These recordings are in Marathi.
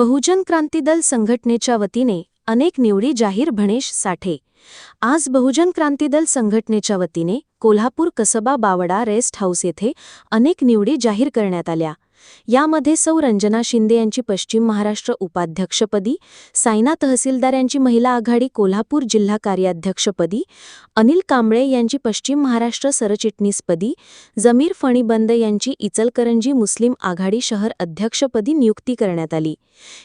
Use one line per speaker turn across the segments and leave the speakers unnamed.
बहुजन क्रांती दल संघटनेच्या वतीने अनेक निवडी जाहीर भणेश साठे. आज बहुजन क्रांती दल संघटनेच्या वतीने कोल्हापूर कसबा बावडा रेस्ट हाऊस येथे अनेक निवडी जाहीर करण्यात आल्या. यामध्ये सौ रंजना शिंदे यांची पश्चिम महाराष्ट्र उपाध्यक्षपदी सायना तहसीलदार यांची महिला आघाडी कोल्हापूर जिल्हा कार्याध्यक्षपदी अनिल कांबळे यांची पश्चिम महाराष्ट्र सरचिटणीसपदी जमीर फणीबंद यांची इचलकरंजी मुस्लिम आघाडी शहर अध्यक्षपदी नियुक्ती करण्यात आली.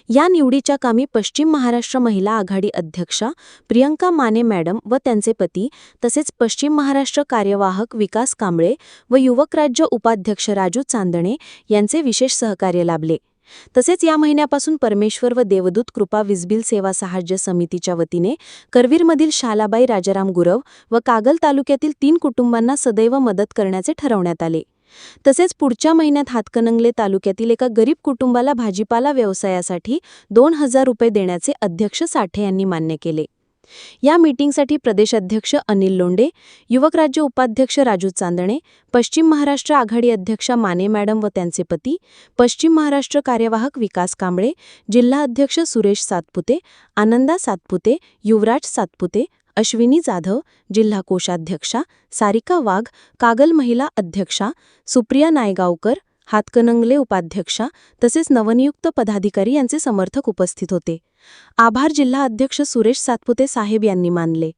या निवडीच्या कामी पश्चिम महाराष्ट्र महिला आघाडी अध्यक्षा प्रियंका माने मॅडम व त्यांचे पती तसेच पश्चिम महाराष्ट्र कार्यवाहक विकास कांबळे व युवक राज्य उपाध्यक्ष राजू चांदणे यांचे विशेष सहकार्य लाभले. तसेच या महिन्यापासून परमेश्वर व देवदूत कृपा विजबिल सेवा सहाय्य समितीच्या वतीने करवीरमधील शालाबाई राजाराम गुरव व कागल तालुक्यातील तीन कुटुंबांना सदैव मदत करण्याचे ठरवण्यात आले. तसेच पुढच्या महिन्यात हातकणंगले तालुक्यातील एका गरीब कुटुंबाला भाजीपाला व्यवसायासाठी दोन हजार रुपये देण्याचे अध्यक्ष साठे यांनी मान्य केले. या मीटिंगसाठी प्रदेशाध्यक्ष अनिल लोंडे युवक राज्य उपाध्यक्ष राजू चांदणे पश्चिम महाराष्ट्र आघाडी अध्यक्षा माने मॅडम व त्यांचे पती पश्चिम महाराष्ट्र कार्यवाहक विकास कांबळे जिल्हा अध्यक्ष सुरेश सातपुते आनंदा सातपुते युवराज सातपुते अश्विनी जाधव जिल्हा कोषाध्यक्षा सारिका वाघ कागल महिला अध्यक्षा सुप्रिया नायगावकर हातकणंगले उपाध्यक्षा तसेच नवनियुक्त पदाधिकारी यांचे समर्थक उपस्थित होते. आभार जिल्हा अध्यक्ष सुरेश सातपुते साहेब यांनी मानले.